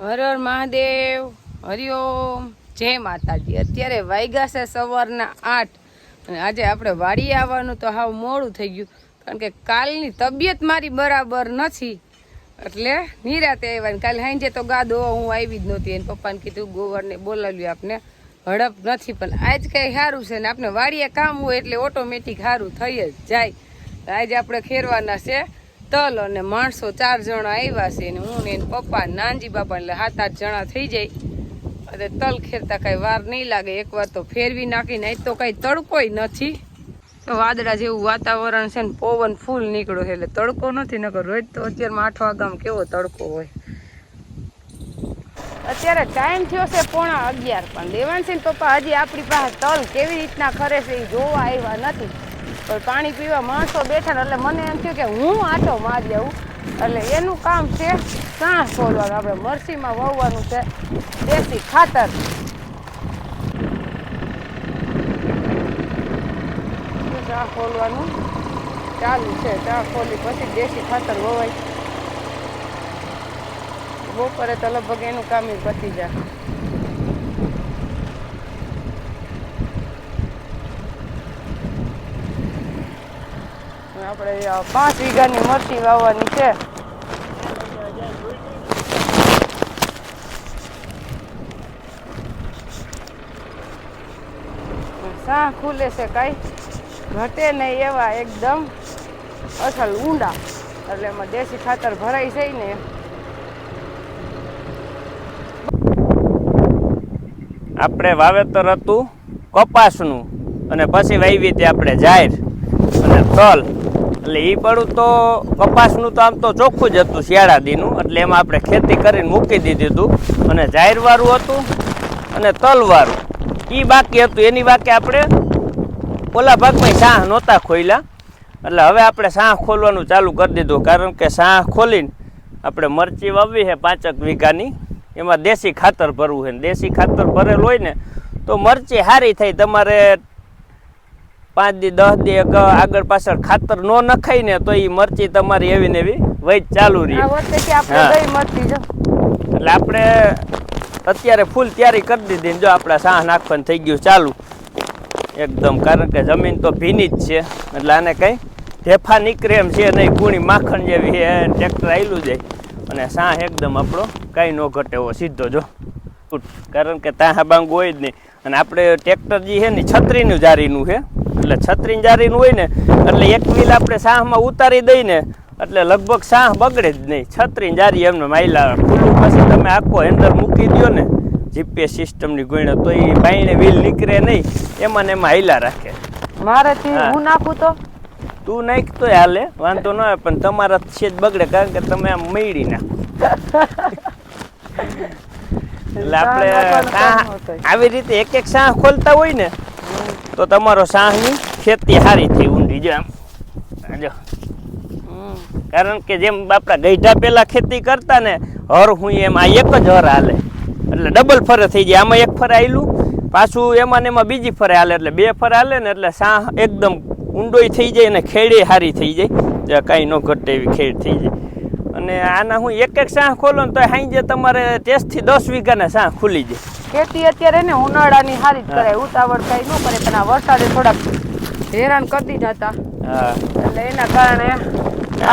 હર હર મહાદેવ હરિઓમ જય માતાજી. અત્યારે વાગ્યા સવારના આઠ અને આજે આપણે વાડીએ આવવાનું તો હાવ મોડું થઈ ગયું, કારણ કે કાલની તબિયત મારી બરાબર નથી. એટલે નિરાતે આવ્યા કાલે સાંજે તો ગા દોવા હું આવી જ નહોતી એને પપ્પાને કીધું ગોવરને બોલાવ્યું આપને. હડપ નથી, પણ આજ કંઈ સારું છે ને આપણે વાડીએ કામ હોય એટલે ઓટોમેટિક સારું થઈ જ જાય. આજે આપણે ખેરવાના છે. તલ અને માણસો ચાર જણા આવ્યા છે ને હું ને એને પપ્પા નાનજી બાપા એટલે સાત આઠ જણા થઈ જાય. અને તલ ખેરતા કાંઈ વાર નહીં લાગે. એકવાર તો ફેરવી નાખીને આજ તો કાંઈ તડકોય નથી. વાદળા જેવું વાતાવરણ છે ને પવન ફૂલ નીકળ્યો છે એટલે તડકો નથી. નકર રોજ તો અત્યારમાં આઠ વાગ્યામાં કેવો તડકો હોય. અત્યારે ટાઈમ થયો છે પોણા અગિયાર. પણ દેવાનસિંહ પપ્પા હજી આપણી પાસે તલ કેવી રીતના ખરે છે એ જોવા આવ્યા નથી. પણ પાણી પીવા માણસો બેઠા એટલે મને એમ થયું કે હું આટો મારી આવું. એટલે એનું કામ છે સાસ ખોલવાનું આપણે મરસીમાં વવવાનું છે. દેશી ખાતર. ચા ખોલવાનું ચાલુ છે. ચા ખોલી પછી દેશી ખાતર વવાય. બપોરે તો લગભગ એનું કામ પતી જાય. આપણે પાંચ વીઘાની મરચી વાવવાની છે. સા ખુલે છે કઈ. ઘટે નહીં એવા એકદમ. અસલ ઊંડા. એટલે એમાં દેશી ખાતર ભરાઈ જાય ને. આપણે વાવેતર હતું કપાસનું. અને પછી વાવી તે આપણે જાહેર. અને તલ. એટલે એ પડું તો કપાસનું તો આમ તો ચોખ્ખું જ હતું શિયાળાદીનું. એટલે એમાં આપણે ખેતી કરીને મૂકી દીધું હતું અને જાહેરવાળું હતું અને તલવાળું એ બાકી હતું. એની બાકી આપણે ઓલા ભાગમાં સાહ નહોતા ખોલ્યા એટલે હવે આપણે સાહ ખોલવાનું ચાલુ કરી દીધું. કારણ કે સાહ ખોલીને આપણે મરચી વાવવી છે પાંચક વીઘાની. એમાં દેશી ખાતર ભરવું છે દેશી ખાતર ભરેલું હોય ને તો મરચી સારી થઈ. તમારે પાંચ દી દસ દી આગળ પાછળ ખાતર નો નખાય ને તો એ મરચી તમારી એવી ને એવી વહી ચાલુ રહી. એટલે આપણે અત્યારે ફૂલ તૈયારી કરી દીધી ને જો આપણે સાહ નાખવાનું થઈ ગયું ચાલુ. એકદમ કારણ કે જમીન તો ભીની જ છે. એટલે આને કંઈ ઢેફા નીકળે એમ છે નહીં ગુણી માખણ જેવી છે ટ્રેક્ટર આવેલું જાય. અને સાહ એકદમ આપણો કાંઈ ન ઘટે એવો સીધો જો. કારણ કે તાહા બાંગ હોય જ નહીં. અને આપણે ટ્રેક્ટર જે છે ને છત્રીનું જારીનું છે. એટલે છત્રીનું જારીનું હોય ને એટલે એક મિલ આપણે સાહમાં ઉતારી દઈ ને એટલે લગભગ સાહ બગડે જ નહીં છત્રીન જારી એમને માયલા ખુલ્લું પછી તમે આખો હેન્ડલ મૂકી દો ને જીપીએસ સિસ્ટમની ગુણ તો એ બાઈને વ્હીલ નીકળે નહીં એમાં ને એમાં હાઈલા રાખે મારે હા. નાખું તો તું નાખ તો હાલે વાંધો ન આવે પણ તમારા છે જ બગડે કારણ કે તમે આમ મેળી નાખો એટલે આપણે ન. આવી રીતે એક એક સાહ ખોલતા હોય ને તો તમારો સાહની ખેતી સારી થઈ ઊંડી જો આમ જો. કારણ કે જેમ આપણા ગઈઢા પહેલાં ખેતી કરતા ને, હર હું એમ આ એક જ હર હાલે. એટલે ડબલ ફરે થઈ જાય. આમાં એક ફરે આવેલું પાછું એમાં ને એમાં બીજી ફરે હાલે. એટલે બે ફરે હાલે ને એટલે સાહ એકદમ ઊંડોય થઈ જાય અને ખેડે સારી થઈ જાય. કાંઈ ન ઘટે એવી ખેડ થઈ જાય. અને આના હું એક એક સાહ ખોલો ને તો હાઈ તમારે ટેસ્ટથી દસ વીઘાના સાહ ખુલી જાય. ખેતી અત્યારે ને ઉનાળાની હારી જ કરાય ઉતાવળ કઈ ન કરે પણ આ વરસાદે થોડાક હેરાન કરી જતા એટલે એના કારણે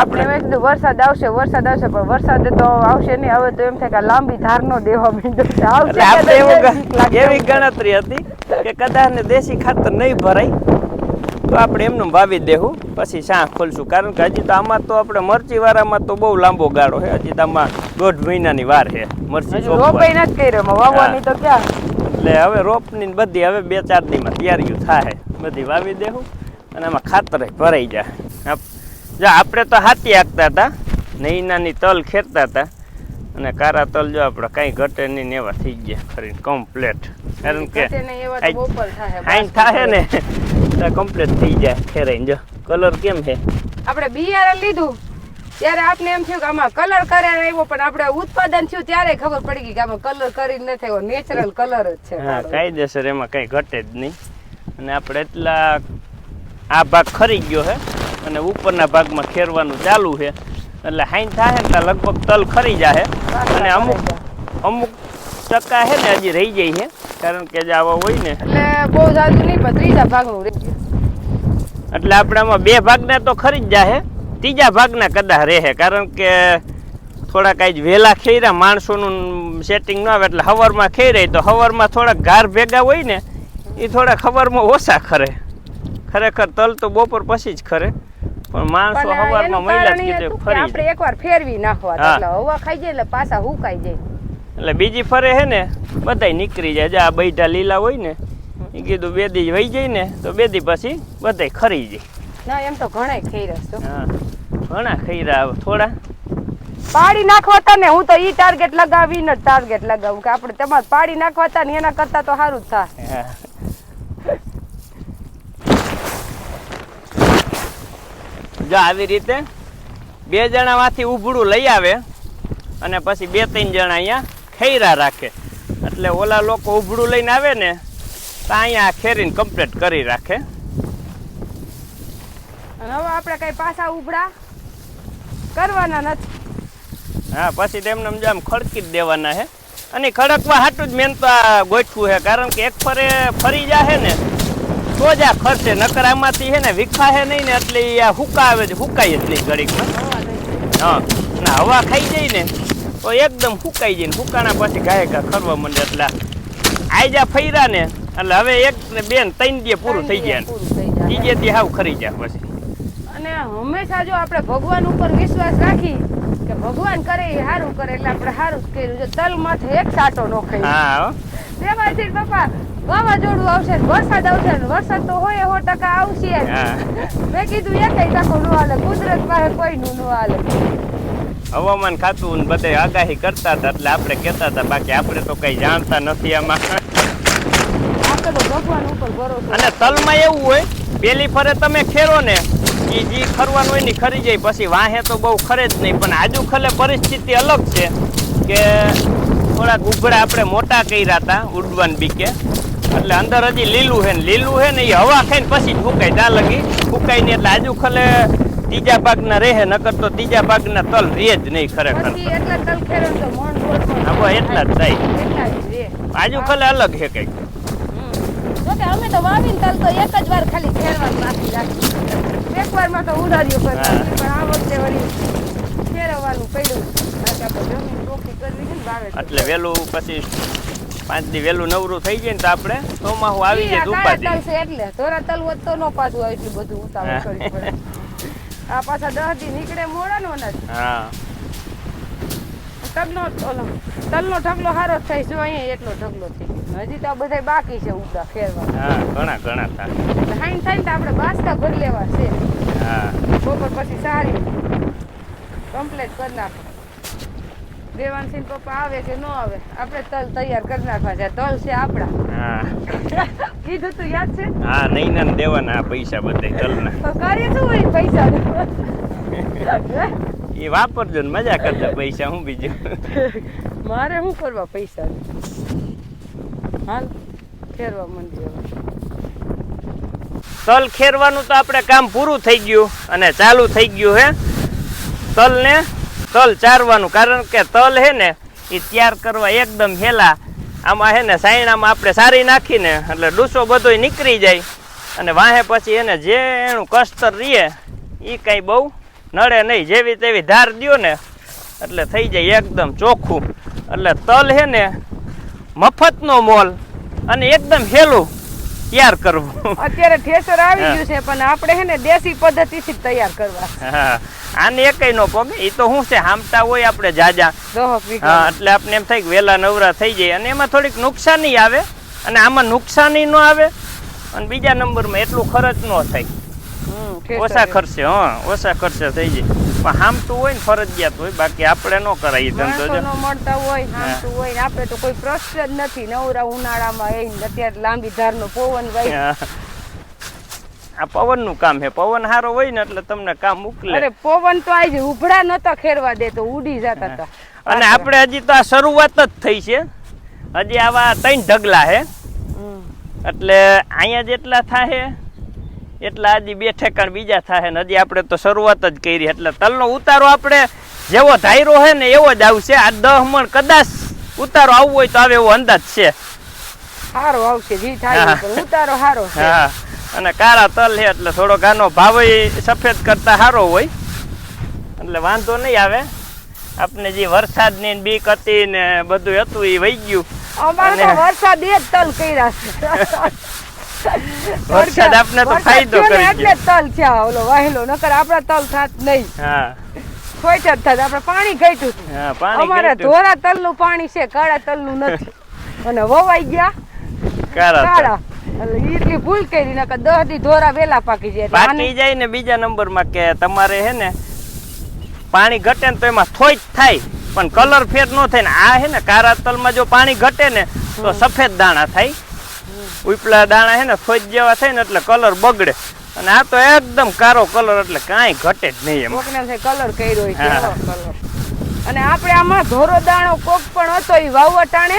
આપણે એમ કીધું વરસાદ આવશે વરસાદ આવશે પણ વરસાદ તો આવશે નહીં. હવે તો એમ થાય કે લાંબી લાંબી ધારનો દેવા માંડ્યો છે. આવશે એવું ગણતરી હતી કે કદાચ ને દેશી ખાતર નહીં ભરાય. તો આપણે એમનું વાવી દેવું પછી શાહ ખોલશું. કારણ કે હજી તો આમાં તો આપણે મરચી વાળામાં તો બહુ લાંબો ગાળો છે. હજી તો આમાં દોઢ મહિનાની વાર છે. મરચી. રોપાઈ નથી કર્યો. વાવવાની તો ક્યાં? એટલે હવે રોપની બધી હવે બે ચાર દીમાં તૈયારીઓ થાય. બધી વાવી દેવું અને એમાં ખાતર ભરાઈ જાય. જો આપણે તો હાથી હાંકતા હતા. નૈનાની તલ ખેરતા હતા. અને કારા તલ જો આપણે કાંઈ ઘટે નહીં એવા થઈ ગયા ખરી કમ્પ્લેટ કારણ કે નહીં થાય ને. તો કમ્પ્લીટ થઈ જાય ખેરાઈને જો કલર કેમ છે? આપણે બિયારણ લીધું. ત્યારે આપણે એમ થયું કે આમાં કલર કરે આવ્યો પણ આપણે ઉત્પાદન થયું ત્યારે ખબર પડી ગઈ કે આમાં કલર કરીને ન થયો. નેચરલ કલર જ છે હા કાયદેસર એમાં કંઈ ઘટે જ નહીં. અને આપણે એટલા આ ભાગ ખરી ગયો છે અને ઉપરના ભાગમાં ખેરવાનું ચાલુ છે. એટલે હાઈન થાય ને લગભગ તલ ખરી જાય અને અમુક અમુક ટકા છે ને હજી રહી જાય છે. કારણ કે જે આવા હોય ને એટલે બહુ જાજુ નહીં પણ ત્રીજા ભાગનું એટલે આપણામાં બે ભાગના તો ખરી જ જાહે ત્રીજા ભાગના કદાચ રહે કારણ કે થોડા કાંઈ વહેલા ખેરા માણસોનું સેટિંગ ન આવે એટલે હવરમાં ખેરાય તો હવરમાં થોડાક ઘાર ભેગા હોય ને એ થોડાક હવરમાં ઓછા ખરે ખરેખર તલ તો બપોર પછી જ ખરે પણ માણસો હવારમાં મહિલા જ કીધે ફરી આપણે. એકવાર ફેરવી નાખવા. એટલે હવા ખાઈ જાય એટલે પાછા હુકાઈ જાય એટલે બીજી ફરે હે ને બધાય નીકળી જાય જે આ બૈઠા લીલા હોય ને એ કીધું બે દી વહી જાય ને તો બે દી પછી બધાય ખરી જાય ના એમ તો ઘણાય ખૈરા છો. હા ઘણા ખૈરા આવે થોડા. પાડી નાખવા હતા ને હું તો ઈ ટાર્ગેટ લગાવીને જ ટાર્ગેટ લગાવું કે આપણે તમારે પાડી નાખવા હતા ને એના કરતા તો સારું જ થાય. જો આવી રીતે બે જણામાંથી ઉભડું લઈ આવે અને પછી બે ત્રણ જણા અહીંયા ખૈરા રાખે. એટલે ઓલા લોકો ઉભડું લઈને આવે ને તો અહીંયા ખેરીને કમ્પ્લીટ કરી રાખે. અને હવે આપણે કઈ પાછા ઉભડા કરવાના નથી. હા પછી તેમને આમ ખડકી જ દેવાના હે. અને ખડકવા હાટું જ મેન તો આ ગોઠવું છે કારણ કે એક ફરે ફરી જાહે ને તો જ આ ખર્ચે નકર આમાંથી હે ને વિખા હે નહીં ને એટલે આ હુકાવે જ હુકાય જ નહીં ઘડીકમાં. હા ના હવા ખાઈ જાય ને તો એકદમ હુકાઈ જાય ને હુકાણા પછી ગાય ખરવા માંડે એટલે આયજા ફૈરા ને એટલે હવે એક ને બે ને ત્રણ દે પૂરું થઈ જાય થઈ જાય ત્રીજે દી હાવ ખરી જાય પછી. અને હંમેશા જો આપણે ભગવાન ઉપર વિશ્વાસ રાખી કે ભગવાન કરે એ સારું કરે એટલે આપણે સારું જ કર્યું જો તલ માથે એક સાટો નો ખાઈ. હા. તેમાંથી પપ્પા વાવાઝોડું આવશે વરસાદ આવશે વરસાદ તો હોય સો ટકા આવશે મેં કીધું એક ટકો નો હાલે કુદરત પાસે કોઈનું નો હાલે. હવામાન ખાતું ને બધે આગાહી કરતા હતા એટલે આપણે કહેતા હતા બાકી આપણે તો કઈ જાણતા નથી આમાં. તો ભગવાન ઉપર ભરોસો. અને તલમાં એવું હોય પેલી ફરે તમે ખેરો ને એ જે ખરવાનું હોય ને ખરી જાય. પછી વાહે તો બહુ ખરે જ નહીં પણ આજુ ખલે પરિસ્થિતિ અલગ છે કે થોડાક ઉઘડા આપણે મોટા કર્યા હતા ઉડવાન બીકે. એટલે અંદર હજી લીલું છે ને લીલું છે ને એ હવા ખાઈને પછી ફૂકાય ત્યાં લગી. ફૂકાય નહીં એટલે આજુ ખલે ત્રીજા ભાગના રહે નકર તો ત્રીજા ભાગના તલ રહે જ નહીં ખરેખર. એટલા ને હા, જ થાય. આજુ ખલે અલગ છે કંઈક. કે અમે તો વાવીને તલ તો એક જ વાર ખાલી ખેરવાનું બાકી રાખી એક વારમાં તો ઉધાર્યું કરી હા. પણ આ વખતે વળી. ફેરવવાનું પડ્યું. એટલે વેલું પછી પાંચ દી વેલું નવરું થઈ જાય ને તો આપણે ચોમાસું આવી જાય ઉપાધિ. એટલે. ધોરા તલ હોત તો નો પાછું આવે એટલું બધું ઉતાવળ કરવી પડે. આ પાછા દસ દી નીકળે મોડા નો. નથી હા. તલનો ઓલો તલનો ઢગલો સારો થાય જો અહીંયા એટલો ઢગલો થઈ હજી તો બધા બાકી છે ઉગા ફેરવા. હા ઘણા ઘણા થાય. હાઈન થાય તો આપણે બાસકા ભરી લેવા છે. હા. બપોર પછી સારી કમ્પ્લીટ કરી નાખો. દેવાનસિંહ પપ્પા આવે કે ન આવે આપણે તલ તૈયાર કરી નાખવા છે. તલ છે આપણા. હા. કીધું તું યાદ છે? હા નહીં ના દેવાના પૈસા બધે તલના. તો કરીએ શું હોય પૈસા એ વાપરજો ને મજા કરજો પૈસા હું બીજું? મારે શું કરવા પૈસા? હાલ ખેરવા મંડી તલ ખેરવાનું તો આપણે કામ પૂરું થઈ ગયું અને ચાલુ થઈ ગયું હે. તલને તલ ચારવાનું કારણ કે તલ હે ને એ તૈયાર કરવા એકદમ હેલા. આમાં હે ને સાયણામાં આપણે સારી નાખીને એટલે ડૂસો બધોય નીકળી જાય. અને વાહે પછી એને જે એનું કસ્તર રીએ એ કાંઈ બહુ નડે નહીં જેવી તેવી ધાર દ્યો ને એટલે થઈ જાય એકદમ ચોખ્ખું. એટલે તલ હે ને મફતનો મોલ અને એકદમ હેલું તૈયાર કરવું. અત્યારે ઠેસર આવી ગયું છે પણ આપણે હે ને દેશી પદ્ધતિથી તૈયાર કરવા. હા. આને એકય નો પગે એ તો શું છે હામતા હોય આપણે જાજા. હા એટલે આપણે એમ થાય કે વહેલા નવરા થઈ જાય અને એમાં થોડીક નુકસાની આવે અને આમાં નુકસાની ન આવે અને બીજા નંબરમાં એટલું ખર્ચ ન થાય. ઓછા. ખર્ચે હા ઓછા ખર્ચે થઈ જાય. પણ હામતું હોય ને ફરજિયાત હોય બાકી આપણે ન કરાવીએ ધંધો જો. મળતા હોય હામતું હોય ને આપણે તો કોઈ પ્રશ્ન જ નથી. નવરા ઉનાળામાં એ અત્યારે લાંબી ધારનો પવન હોય આ પવનનું કામ છે પવન સારો હોય ને એટલે તમને કામ મોકલે અરે પવન તો આજે ઉભડા નતા ખેરવા દે તો ઉડી જતા હતા. અને આપણે હજી તો આ શરૂઆત જ થઈ છે. હજી આવા ત્રણ ઢગલા છે હમ. એટલે અહીંયા જેટલા થાય એટલા હજી બે ઠેકાણ બીજા થાય ને હજી આપણે તો શરૂઆત જ કરી. એટલે તલનો ઉતારો આપણે જેવો ધાયરો હે ને એવો જ આવશે. આ દહ મણ કદાચ ઉતારો આવવો હોય તો આવે એવો અંદાજ છે. સારો આવશે જી થાય ઉતારો સારો છે. હા. અને કાળા તલ છે એટલે થોડો ઘાનો ભાવ સફેદ કરતા સારો હોય. એટલે વાંધો નહીં આવે. આપણે જે વરસાદની ની બીક હતી ને બધું હતું એ વહી ગયું. અમારે વરસાદ એ જ તલ કર્યા છે. વરસાદ આપને તો ફાયદો કરી ગયો. એટલે તલ છે ઓલો વાહેલો નકર આપડા તલ થાત નહીં. હા. જ થાત આપણે પાણી ઘટ્યું હતું. હા પાણી અમારે. ધોરા તલનું પાણી છે કાળા તલનું નથી. અને વવાઈ ગયા. કાળા કાળા. એટલી ભૂલ કરી નકર દસ દી ધોરા વેલા પાકી જાય પાકી જાય ને બીજા નંબરમાં કે તમારે હે ને પાણી ઘટે ને તો એમાં થોઈ જ થાય. પણ કલર ફેર ન થાય ને આ હે ને કાળા તલમાં જો પાણી ઘટે ને તો સફેદ દાણા થાય. ઉપલા દાણા હે ને ફજ જેવા થાય ને એટલે કલર બગડે. અને આ તો એકદમ કારો કલર એટલે કાંઈ ઘટે જ નહીં એમ. કલર કર્યો કલર અને આપણે આમાં ધોરો દાણો કોક પણ હતો એ વાવવા ટાણે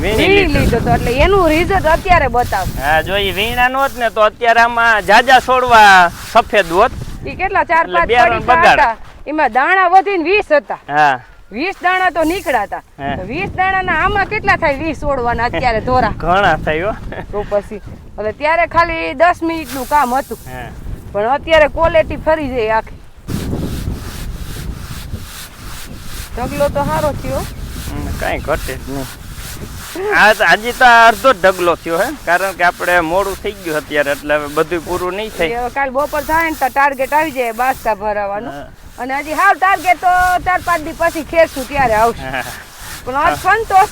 વીણી વીણી લીધો. લીધો તો એટલે એનું રિઝલ્ટ અત્યારે બતાવ. હા જો વીણા નોત ને તો અત્યારે આમાં જાજા છોડવા સફેદ હોત. એ કેટલા ચાર પાંચ બગાડે. એમાં દાણા વધીને વીસ હતા. હા. વીસ દાણા તો નીકળ્યા વીસ દાણા ના આમાં કેટલા થાય? વીસ ઓળવાના અત્યારે ધોરા. ઘણા થાય તો પછી એટલે ત્યારે ખાલી દસ મિનિટનું કામ હતું. પણ અત્યારે ક્વોલિટી ફરી જાય આખી. ઢગલો તો સારો થયો. કઈ કાંઈ ઘટે જ નહીં. આ તો હજી તો અડધો ઢગલો થયો હે કારણ કે આપણે મોડું થઈ ગયું અત્યારે એટલે હવે બધું પૂરું નહીં થાય. કાલ બપોર થાય ને તો ટાર્ગેટ આવી જાય બાસ્તા ભરાવાનું. અને હજી હાવ ટાર્ગેટ તો ચાર પાંચ દી પછી ખેરશું ત્યારે આવશે. પણ આજ સંતોષ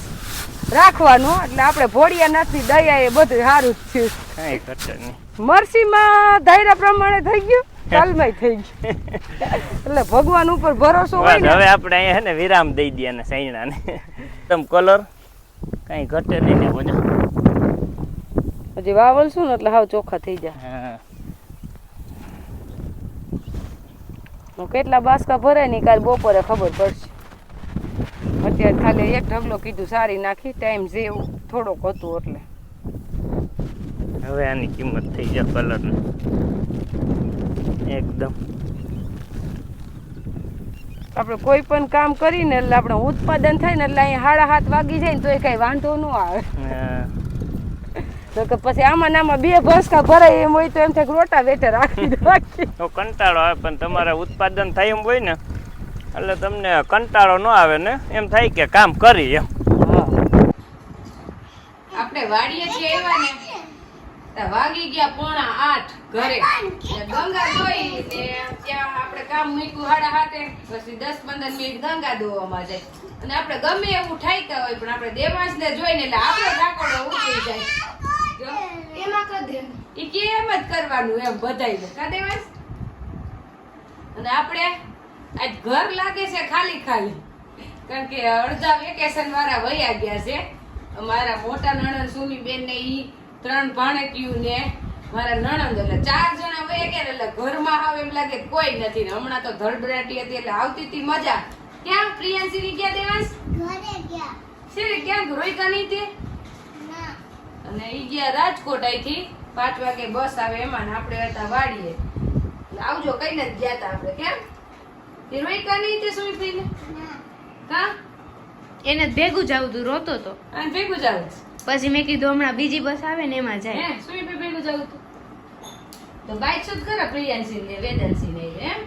રાખવાનો એટલે આપણે ભોળિયાનાથની દયા એ બધું સારું જ થયું. મરસી માં મરસીમાં ધૈર્ય પ્રમાણે થઈ ગયું કાલમાં થઈ ગયું. એટલે ભગવાન ઉપર ભરોસો હોય ને. હવે આપણે અહીંયા હે ને વિરામ દઈ દઈએ ને સૈણાને. એકદમ કલર કાંઈ ઘટે નહીં ને બધા હજી વાવલશું ને એટલે હાવ ચોખ્ખા થઈ જાય. હું. કેટલા બાસકા ભરાય ને કાલ બપોરે ખબર પડશે. અત્યારે ખાલી એક ઢગલો કીધું સારી નાખી ટાઈમ જેવું થોડોક હતું એટલે. હવે આની કિંમત થઈ જાય કલર એકદમ. આપણે કોઈ પણ કામ કરીને એટલે આપણે ઉત્પાદન થાય ને એટલે અહીંયા હાડા હાથ વાગી જાય ને તો એ કઈ વાંધો ન આવે. તો કે પછી આમાં ને આમાં બે ભસકા ભરાય એમ હોય તો એમ થાય રોટા વેટે રાખી દો. તો કંટાળો આવે પણ તમારે ઉત્પાદન થાય એમ હોય ને એટલે તમને કંટાળો ન આવે ને એમ થાય કે કામ કરી એમ. આપણે વાડીએ છીએ એવા ને. વાગી ગયા પોણા આઠ ઘરે. ગંગા ધોઈ ને ત્યાં આપણે કામ મૂક્યું હાડા હાથે. પછી દસ પંદર મિનિટ ગંગા ધોવામાં જાય. અને આપણે ગમે એવું ઠાઈતા હોય પણ આપણે દેવાંશને જોઈને એટલે આપણો ઠાકોડો ઉતરી જાય. એમાં કદે કે એમ જ કરવાનું એમ બધાય કા દેવાંશ? અને આપણે આજ ઘર લાગે છે ખાલી ખાલી. કારણ કે અડધા વેકેશન વાળા વયા ગયા છે. અમારા મોટા નણંદ સુમી બેન ને ઈ ત્રણ ભાણેકીયું ને મારા નણંદ એટલે ચાર જણા વયા ગયા ને એટલે ઘરમાં હાવ એમ લાગે કે કોઈ નથી ને. હમણાં તો ધડબડાટી હતી એટલે આવતી હતી મજા. ક્યાં પ્રિયાંશી ની ગયા દેવાંશ? શેરે ક્યાં રોઈકા નહીં તે? અને ઈ ગયા રાજકોટ આઈથી પાંચ વાગે બસ આવે એમાં ને આપણે હતા વાડીએ. એટલે આવજો કઈને જ ગયા તા આપણે. કેમ? તે રોઈકા નહીં તે સુઈ ને. કા? એને ભેગું જ આવતું રોતો તો. અને ભેગું જાવ પછી મેં કીધું હમણાં બીજી બસ આવે ને એમાં જાય. હે સુઈ પી પેલું જવું તો બાઈક સુધ ખરા પ્રિયાંશી ને વેદાંશી ને એમ?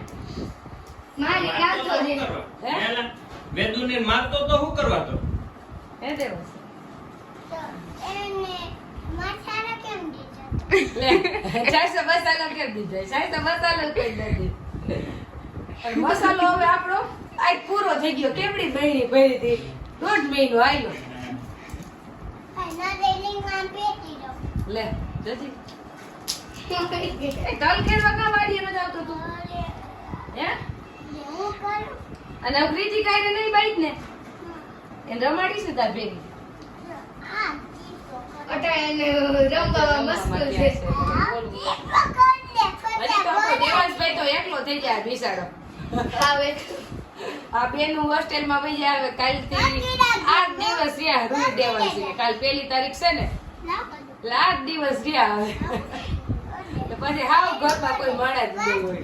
વેદુને મારતો તો શું કરવા તો? હે દેવસ લે ચારસો મસાલો કેમ દીધો? ચારસો મસાલો અલગ કેમ અને મસાલો હવે આપણો આ પૂરો થઈ ગયો. કેવડી મહિની ભરી હતી? દોઢ મહિનો આવ્યો લે એ તલ ખેડવા કા વાડીએ ન જાવતો તું હે? અને પ્રીતિ કાંઈ નહીં બાઈક ને એને રમાડીશ ને તાર ભેગી દેવાંશભાઈ તો એકલો થઈ જાય ભીસાડો. આવે આ બેનું હોસ્ટેલમાં વહી આવે હવે કાલથી આઠ દિવસ રહ્યા રૂઈ છે. કાલ પહેલી તારીખ છે ને. એટલે આઠ દિવસ રહ્યા હવે. તો પછી હાવ ઘરમાં કોઈ મળે જ નહીં હોય.